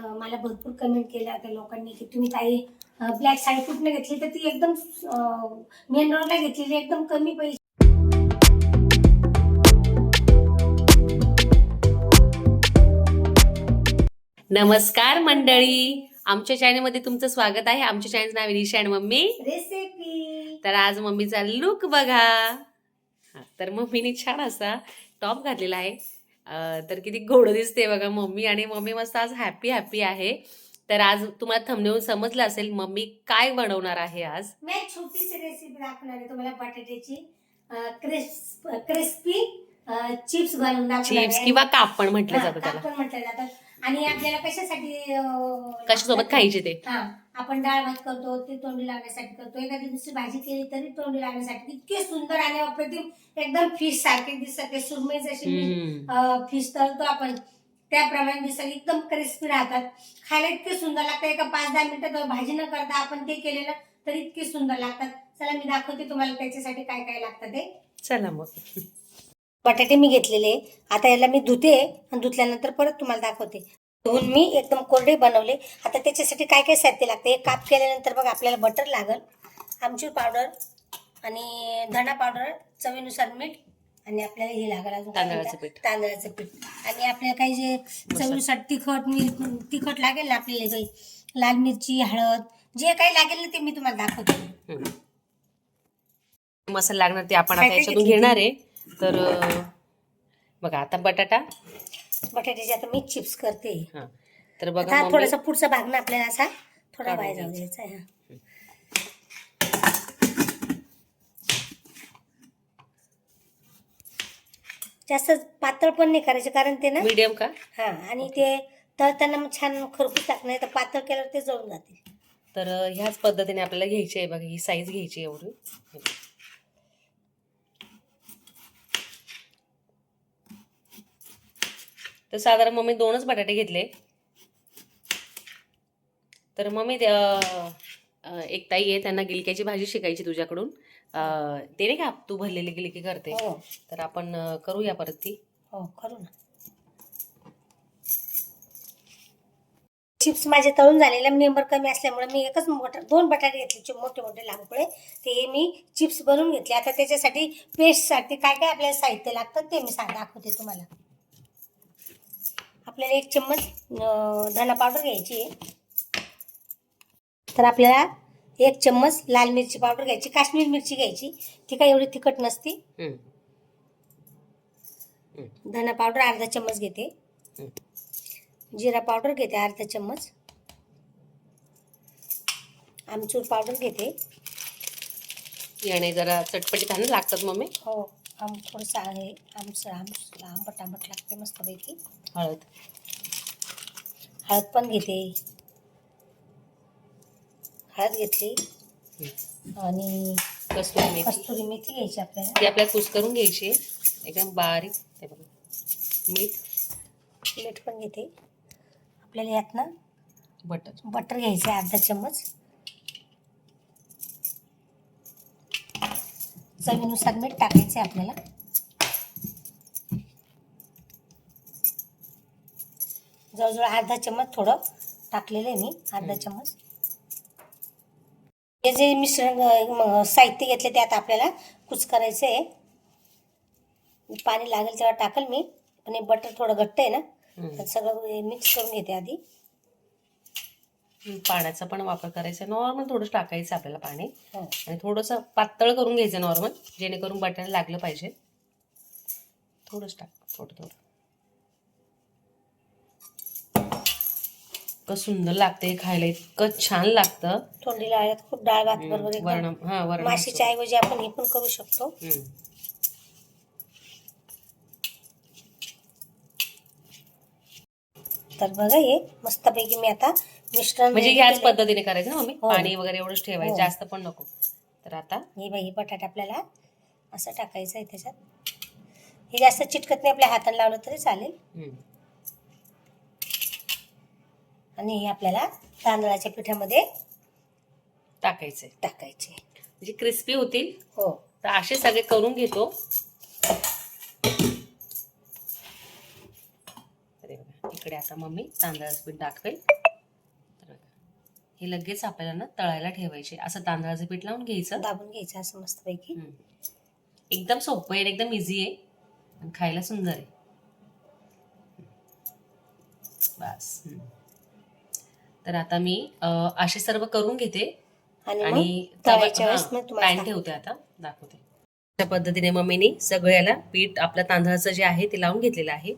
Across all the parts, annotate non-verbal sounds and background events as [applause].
मला भरपूर कमेंट केल्या होत्या लोकांनी की तुम्ही काही ब्लॅक साडी कुठनं घेतली? तर ती एकदम मेन रोडला घेतलेली एकदम कमी पैसे नमस्कार मंडळी. आमच्या चॅनलमध्ये तुमचं स्वागत आहे. आमच्या चॅनल नाव रिशा आणि मम्मी. रेसिपी तर आज मम्मीचा लुक बघा. तर मम्मीने छान असा टॉप घातलेला आहे. तर किती गोड दिसते बघा मम्मी. आणि मम्मी मस्त आज हॅपी हॅपी आहे. तर आज तुम्हाला थंबनेवून समजलं असेल मम्मी काय बनवणार आहे आज. मी छोटीशी रेसिपी दाखवणार आहे तुम्हाला बटाट्याची. क्रिस्पी चिप्स बनवून दाखवणार चिप्स आहे. किंवा कापण म्हटलं हा, जातं त्याला. कापड म्हटलं जातं. आणि आपल्याला कशासाठी अं, कशासोबत? खायचे ते? हा. आपण डाळ भात करतो ते तोंडी लावण्यासाठी करतो. एखादी दुसरी भाजी केली तरी तोंडी लावण्यासाठी इतके सुंदर आणि अप्रतिम एकदम फिश सारखे दिसत ते सुरमई जशी. फिश तळतो आपण त्याप्रमाणे दिसत एकदम क्रिस्पी राहतात. खायला इतके सुंदर लागतात. एका पाच दहा मिनिटात भाजी न करता आपण ते केलेलं तर इतके सुंदर लागतात. चला मी दाखवते तुम्हाला त्याच्यासाठी काय काय लागतं ते. चला मग. बटाटे मी घेतलेले. आता याला मी धुते आणि धुतल्यानंतर परत तुम्हाला दाखवते. धुवून मी एकदम कोरडे बनवले आता त्याच्यासाठी काय काय साहित्य लागते एक काप केल्यानंतर बघ आपल्याला बटर लागल आमचूर पावडर आणि धणा पावडर चवीनुसार मीठ आणि आपल्याला हे लागल अजून तांदळाचं? पीठ. तांदळाचं पीठ आणि आपल्याला काही जे चवीनुसार तिखट मिर तिखट लागेल ना आपल्याला काही लाल मिरची हळद जे काही लागेल ना ते मी तुम्हाला दाखवते. मसाला लागणार ते आपण आता याच्यातून? घेणार आहे तर बघा आता बटाटा बटाट्याचे आता मी चिप्स करते. हा. तर बघा आता मम्मी. थोडासा पुढचा भाग ना आपल्याला असा थोडा वाया जाऊ. द्यायचा आहे हा. जास्त पातळ पण नाही करायचे कारण ते ना मीडियम का? हा आणि ते तळताना मग छान खरपूस टाकणार तर पातळ केल्यावर ते जळून जाते तर ह्याच पद्धतीने आपल्याला घ्यायची आहे बघा ही साईज घ्यायची आहे एवढी. तर साधारण मम्मी दोनच बटाटे घेतले. तर मम्मी एक ताई आहे त्यांना गिलक्याची भाजी शिकायची तुझ्याकडून. ते नाही का तू भरलेली गिलकी करते. हो. तर आपण करूया परत ती. हो करू ना. चिप्स माझे तळून झालेले मेंबर कमी असल्यामुळे मी एकच मोठा दोन बटाटे घेतले मोठे मोठे लांबपळे ते मी चिप्स बनवून घेतले. आता त्याच्यासाठी पेस्टसाठी काय काय आपल्याला साहित्य लागतं ते मी सांग दाखवते तुम्हाला. आपल्याला एक चम्मच धना पावडर घ्यायची आहे. तर आपल्याला एक चम्मच लाल मिरची पावडर घ्यायची काश्मीर मिरची घ्यायची. ती काय एवढी तिखट नसती. धना पावडर अर्धा चम्मच घेते. जिरा पावडर घेते अर्धा चम्मच. आमचूर पावडर घेते. याने जरा चटपटीत लागतात मम्मी? हो आम थोडंसं आहे आमचं आम आंबट आंबट लागते मस्तपैकी. हळद. हळद पण घेते. हळद घेतली. आणि कसुरी मेथी. कस्तुरी मेथी घ्यायची आपल्याला. ती आपल्याला कुस करून घ्यायची. एकदम बारीक. हे बघा. मीठ. मीठ पण घेते. आपल्याला यात ना बटर. बटर घ्यायचं आहे अर्धा चम्मच. चवीनुसार मीठ टाकायचं आहे आपल्याला. जवळजवळ अर्धा चम्मच थोडं टाकलेलं आहे मी अर्धा चम्मच. हे जे मिश्रण साहित्य घेतले ते आता आपल्याला कुच करायचं आहे. पाणी लागेल तेव्हा टाकल मी पण हे बटर थोडं घट्ट आहे ना. तर सगळं मिक्स करून घेते आधी. पाण्याचा पण वापर करायचा. नॉर्मल थोडं टाकायचं आपल्याला पाणी. हो. आणि थोडंसं पातळ करून घ्यायचं नॉर्मल जेणेकरून बटायला लागलं पाहिजे. थोडंच टाक थोडं थोडं. इतकं सुंदर लागते खायला इतकं छान लागतं तोंडीला आल्यात खूप डाळ भात बरोबर हम्म, वरण एकदम हा वरण माशीच्या ऐवजी आपण हे पण करू शकतो हम्म. तर बघा हे मस्तपैकी मी आता मिश्रण म्हणजे ready केलंय. पद्धतीने करायचं ना मम्मी हो. पाणी वगैरे एवढंच ठेवायचं हो. जास्त पण नको तर आता हे बाई हे बटाटा आपल्याला असं टाकायचं आहे त्याच्यात हे जास्त चिटकत नाही आपल्या हाताने लावलं तरी चालेल हम्म. आणि हे आपल्याला तांदळाच्या पिठामध्ये टाकायचंय टाकायचे. म्हणजे क्रिस्पी होतील. हो. तर असे सगळे करून घेतो. इकडे आता मम्मी तांदळाचं पीठ दाखवेल. हे लगेच आपल्याला ना तळायला ठेवायचे. असं तांदळाचं पीठ लावून घ्यायचं. दाबून घ्यायचं असं मस्तपैकी. एकदम सोपं आहे एकदम इझी आहे. आणि खायला सुंदर आहे. बस. तर आता मी असे सर्व करून घेते. आणि पॅन ठेवते आता. दाखवते. अशा पद्धतीने मम्मीने सगळ्याला पीठ आपल्या तांदळाचं जे आहे ते लावून घेतलेलं आहे.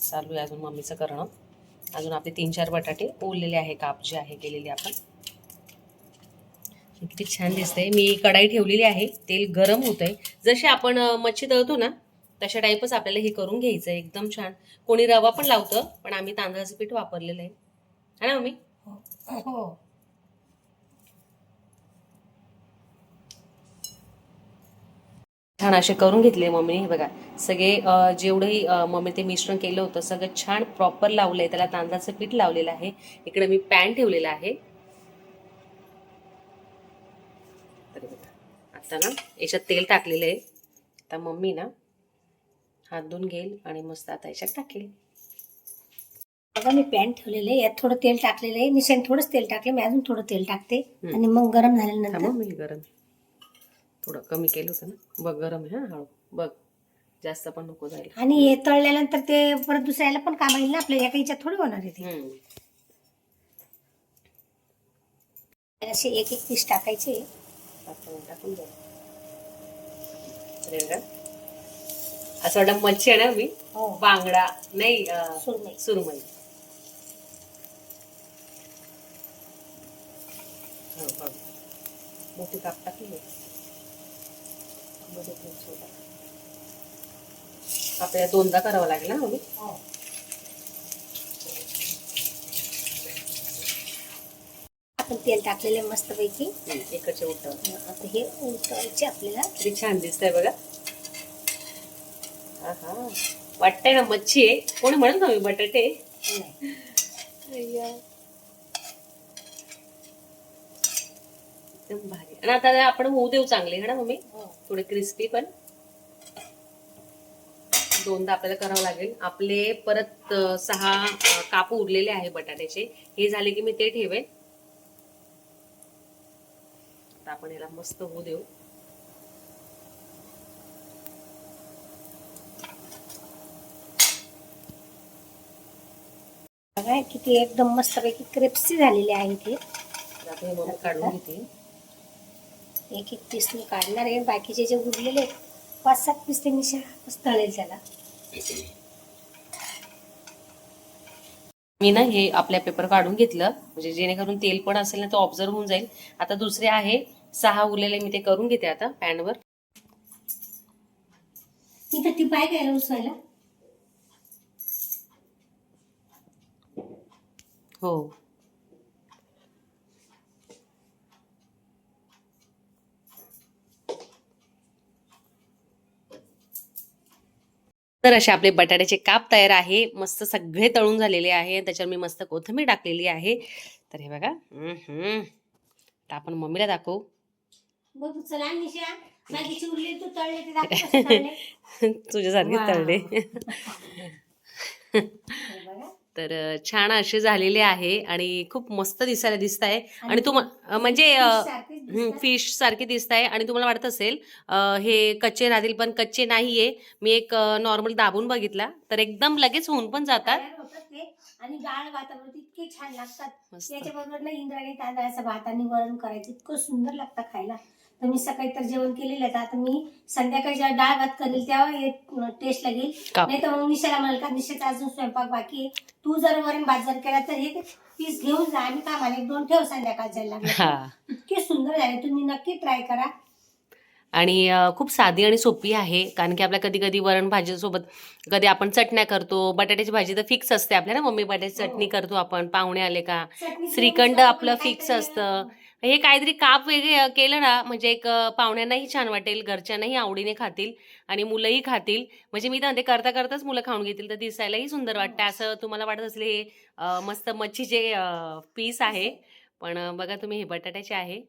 चालू आहे अजून मम्मीचं करणं. अजून आपले तीन चार बटाटे ओललेले आहे काप जे आहे केलेले आपण. किती छान दिसतंय. मी कढाई ठेवलेली आहे. तेल गरम होत आहे जसे आपण अं, मच्छी तळतो ना तशा टाईपच आपल्याला हे करून घ्यायचं आहे एकदम छान. कोणी रवा पण लावतं पण आम्ही तांदळाचं पीठ वापरलेलं आहे. है ना मम्मी? हो. छान असे करून घेतले मम्मीने हे बघा सगळे जेवढंही मम्मी ते मिश्रण केलं होतं सगळं छान प्रॉपर लावलंय त्याला तांदळाचं पीठ लावलेलं आहे. इकडे मी पॅन ठेवलेला आहे. हे आता ना याच्यात तेल टाकलेलं आहे. आता मम्मी ना हात धुवून घेईल आणि मस्त आता याच्यात टाकेल. बघा मी पॅन ठेवलेलं आहे. यात थोडं तेल टाकलेलं आहे. निशाने थोडंच तेल टाकले. मी अजून थोडं तेल टाकते. आणि मग गरम झाल्यानंतर मम्मी गरम आहे. थोडं कमी केलं होतं ना. बघ गरम आहे हा हळू. बघ जास्त पण नको जायला. आणि हे तळल्यानंतर ते परत दुसऱ्याला पण काम येईल ना आपल्या? एका याच्यात थोडी होणार आहे ते. हम्म. असे एक एक पीस टाकायचे. टाकून वा. असं वाटतं मच्छी आहे ना मी? हो. बांगडा नाही सुरमई. हो. मोठी काप टाकली. आपल्याला दोनदा करावं लागेल ना मम्मी? हो. आपण तेल टाकलेले इकडचे उठव. आता हे उलटवायचे आपल्याला. किती छान दिसतंय बघा. वाटतंय ना मच्छी आहे. कोणी म्हणत ना मी बटाटे. एकदम भारी. आणि आता आपण होऊ देऊ चांगले है ना मम्मी? हो. थोडे क्रिस्पी पण. दोनदा आपल्याला करावं लागेल. आपले परत सहा काप उरलेले आहे बटाट्याचे. हे झाले की मी ते ठेवेन. आता आपण याला मस्त होऊ देऊ. बघा किती एकदम मस्तपैकी क्रिप्सी झालेले आहे ते मम्मी काढून घेते. एक एक पीस मी काढणार आहे. बाकीचे जे उरलेले पाच सात पीस ते निशा तळेल त्याला मी ना हे आपल्या पेपर काढून घेतलं. म्हणजे जेणेकरून तेल पण असेल ना तो ऑब्झर्व होऊन जाईल. आता दुसरे आहे सहा उरलेले मी ते करून घेते आता पॅनवर इथं ती पाय काय उसवायला हो तर असे आपले बटाट्याचे काप तयार आहे मस्त सगळे तळून झालेले आहे त्याच्यावर मी मस्त कोथिंबीर टाकलेली आहे तर हे बघा हम्म. आता आपण मम्मीला दाखवू. [laughs] तुझ्यासारखे. तळले. [laughs] तर छान असे झालेले आहे आणि खूप मस्त दिसायला दिसत आहे आणि तुम्हाला म्हणजे. फिश सारखे दिसत आहे आणि तुम्हाला वाटत असेल हे कच्चे राहतील पण कच्चे नाहीये. मी एक नॉर्मल दाबून बघितला तर एकदम लगेच होऊन पण जातात. आणि डाळ भातावरती इतके छान लागतात. मस्त. याच्याबरोबर ना इंद्राणी तांदळाचा भात आणि वरण करायचं. इतकं सुंदर लागतं खायला. तर मी सकाळी तर जेवण केलेलं आहे आता मी संध्याकाळी जेव्हा डाळ भात करेल तेव्हा हे टेस्ट लागेल. नाही तर मग निशाला म्हणाल का निशाचा अजून स्वयंपाक बाकी तू जर वरण भात जर केला तर हे पीस घेऊन जा आणि कामाला एक दोन ठेव संध्याकाळच्या लागले हा. इतके सुंदर झाले. तुम्ही नक्की ट्राय करा. आणि खूप साधी आणि सोपी आहे. कारण की आपल्या कधी कधी वरण भाजीसोबत कधी आपण चटण्या करतो बटाट्याची भाजी तर फिक्स असते आपल्या ना मम्मी बटाट्याची हो. चटणी करतो आपण. पाहुणे आले का? श्रीखंड आपलं फिक्स असतं. हे काहीतरी काप वेगळे केलं ना म्हणजे एक पाहुण्यांनाही छान वाटेल घरच्यांनाही आवडीने खातील आणि मुलंही खातील. म्हणजे मी तर करता करताच मुलं खाऊन घेतील तर दिसायलाही सुंदर वाटतं. असं तुम्हाला वाटत असले हे मस्त मच्छीचे पीस आहे पण बघा तुम्ही हे बटाट्याचे आहे.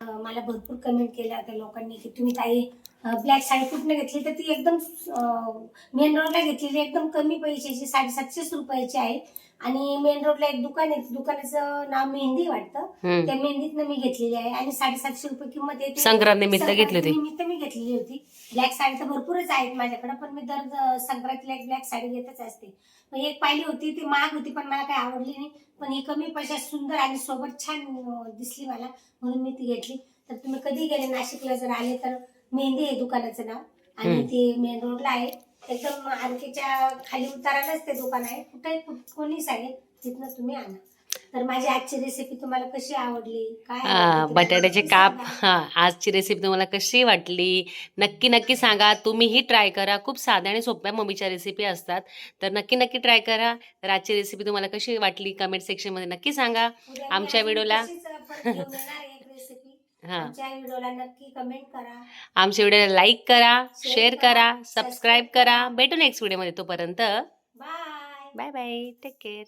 मला भरपूर कमेंट केल्या होत्या लोकांनी की तुम्ही ताई ब्लॅक साडी कुठनं घेतली? तर ती एकदम मेन रोडला घेतलेली एकदम कमी पैशाची साडेसातशेच रुपयाची आहे. आणि मेन रोडला एक दुकान आहे. दुकानाचं नाव मेहंदी वाटतं. हम्म. त्या मेहंदीतनं मी घेतलेली आहे. आणि साडेसातशे रुपये किंमत येते. संक्रांत निमित्त घेतली होती. निमित्त मी घेतलेली होती. ब्लॅक साडी तर भरपूरच आहेत माझ्याकडे पण मी दर संक्रांतीला एक ब्लॅक साडी घेतच असते. मग एक पाहिली होती ती महाग होती पण मला काही आवडली नाही. पण ही कमी पैशात सुंदर आणि सोबत छान अं, दिसली मला म्हणून मी ती घेतली. तर तुम्ही कधी गेले नाशिकला जर आले तर मेहंदी आहे दुकानाचं नाव. आणि हम्म. ते मेन रोडला आहे. एकदम आणखीच्या खाली उतारालाच ते दुकान आहे. कुठे कोणी सांगेल तिथनं तुम्ही आणा. तर माझी आजची रेसिपी तुम्हाला कशी आवडली? काय? बटाट्याचे काप. हा आजची रेसिपी तुम्हाला कशी वाटली? नक्की नक्की सांगा. तुम्हीही ट्राय करा. खूप साध्या आणि सोप्या मम्मीच्या रेसिपी असतात. तर नक्की नक्की ट्राय करा. तर आजची रेसिपी तुम्हाला कशी वाटली? कमेंट सेक्शनमध्ये नक्की सांगा. आमच्या व्हिडिओला- तशीच परत घेऊन येणार आहे एक रेसिपी हा. आमच्या व्हिडिओला नक्की कमेंट करा. आमच्या व्हिडिओला लाईक करा शेअर करा, सबस्क्राईब करा. भेटू नेक्स्ट व्हिडिओमध्ये तोपर्यंत. Bye bye bye take care